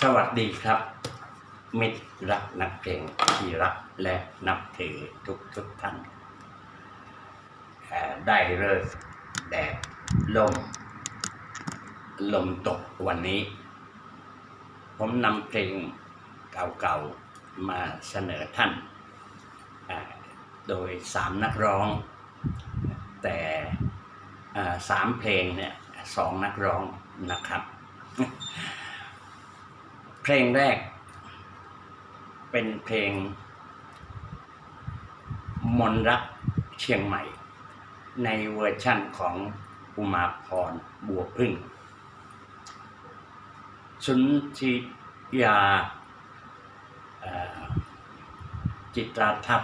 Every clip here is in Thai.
สวัสดีครับ มิตรรักนักเพลงที่รักและนับถือทุกทุกท่านเอ่อได้เลิกแดดลม ลมตกวันนี้ ผมนำเพลงเก่าๆมาเสนอท่าน โดยสามนักร้อง แต่สามเพลงเนี่ยสองนักร้องนะครับ เพลงแรก เป็นเพลง มนรักเชียงใหม่ ในเวอร์ชั่นของอุมาพรบัวพึ่ง สุนทรียาจิตราทัพ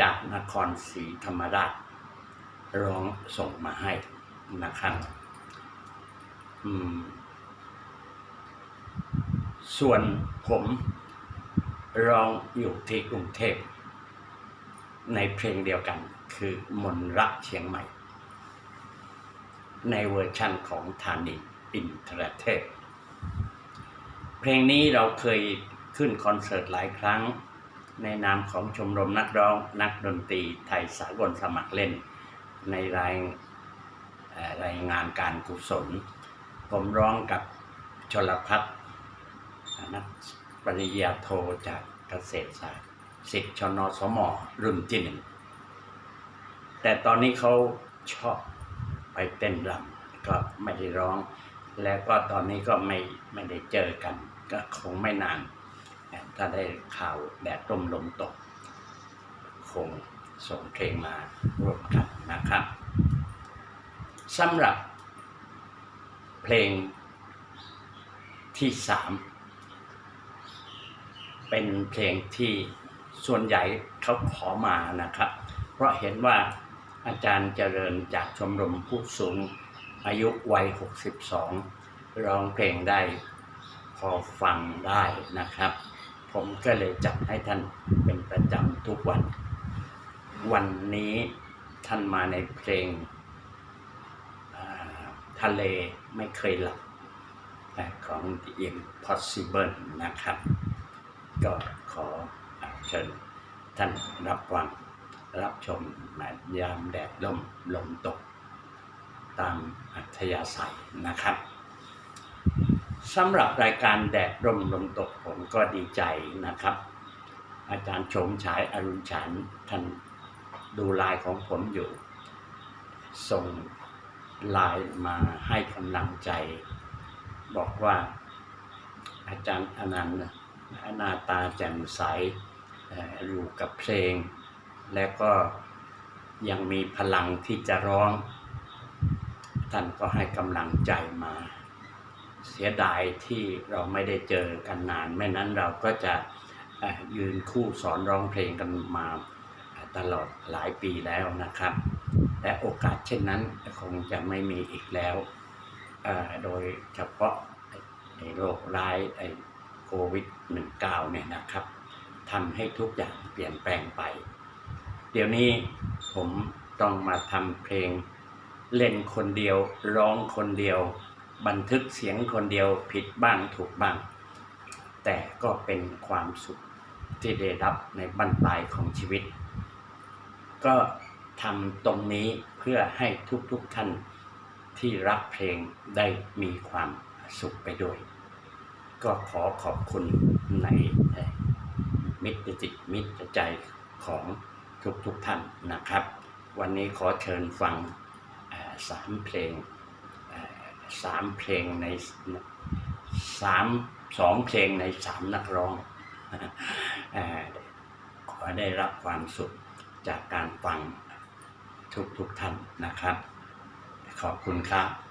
จากนครศรีธรรมราชร้องส่งมาให้นะครับอืม ส่วนผมร้องอยู่ที่กรุงเทพ ในเพลงเดียวกันคือมนรักเชียงใหม่ ในเวอร์ชั่นของธานีอินทรเทพ เพลงนี้เราเคยขึ้นคอนเสิร์ตหลายครั้ง ในนามของชมรมนักร้องนักดนตรีไทยสากลสมัครเล่น ในรายรายงานการกุศล ผมร้องกับชลพัฒน์ นักปริญญาโทจากเกษตรศาสตร์สิทธิ์ชนสมรุ่นที่หนึ่ง แต่ตอนนี้เขาชอบไปเต้นรำก็ไม่ได้ร้อง แล้วก็ตอนนี้ก็ไม่ไม่ได้เจอกัน ก็คงไม่นาน ถ้าได้ข่าวแดดร่มลมตก คงส่งเพลงมาร่วมกันนะครับสำหรับเพลงที่สาม เป็นเพลงที่ส่วนใหญ่เขาขอมานะครับ เพราะเห็นว่าอาจารย์เจริญจากชมรมผู้สูงอายุวัย 62 ร้องเพลงได้พอฟังได้นะครับ ผมก็เลยจัดให้ท่านเป็นประจำทุกวัน วันนี้ท่านมาในเพลงทะเลไม่เคยหลับของ The Impossible นะครับ ก็ขอเชิญท่านรับฟังรับชมยามแดดล่มลมตก ตามอัธยาศัยนะครับสำหรับรายการแดดร่มลมตกผมก็ดีใจนะครับ อาจารย์ชมฉายอรุณฉันท่านดูไลายของผมอยู่ ส่งไลน์มาให้กำลังใจ บอกว่าอาจารย์อนันต์น่ะ หน้าตาแจ่มใสอยู่กับเพลง และก็ยังมีพลังที่จะร้อง ท่านก็ให้กำลังใจมา เสียดายที่เราไม่ได้เจอกันนาน ไม่นั้นเราก็จะยืนคู่สอนร้องเพลงกันมาตลอดหลายปีแล้วนะครับ และโอกาสเช่นนั้นคงจะไม่มีอีกแล้ว โดยเฉพาะไอ้โรคร้าย โควิด -19 เนี่ยนะครับทำให้ทุกอย่างเปลี่ยนแปลงไป เดี๋ยวนี้ผมต้องมาทำเพลง เล่นคนเดียวร้องคนเดียว บันทึกเสียงคนเดียวผิดบ้างถูกบ้าง แต่ก็เป็นความสุขที่ได้รับในบรรปลายของชีวิต ก็ทำตรงนี้เพื่อให้ทุกๆท่านที่รักเพลงได้มีความสุขไปด้วย ก็ขอขอบคุณในมิตรจิตมิตรใจของทุกๆทท่านนะครับ วันนี้ขอเชิญฟังสามเพลงสามเพลงในสามสองเพลงในสามนักร้องอขอได้รับความสุขจากการฟังทุกๆทท่านนะครับ ขอบคุณครับ